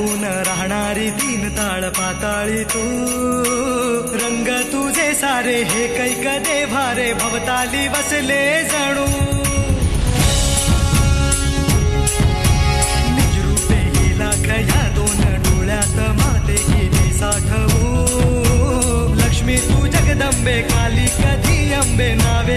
व्यापून राहणारी दिन ताळ पाताळी तू. रंग तुझे सारे हे कैक देभारे भवताली बसले जणू. निजरूपे ही या दोन डोळ्यात माते गेली साठवू. लक्ष्मी तू जगदंबे काली कधी अंबे नावे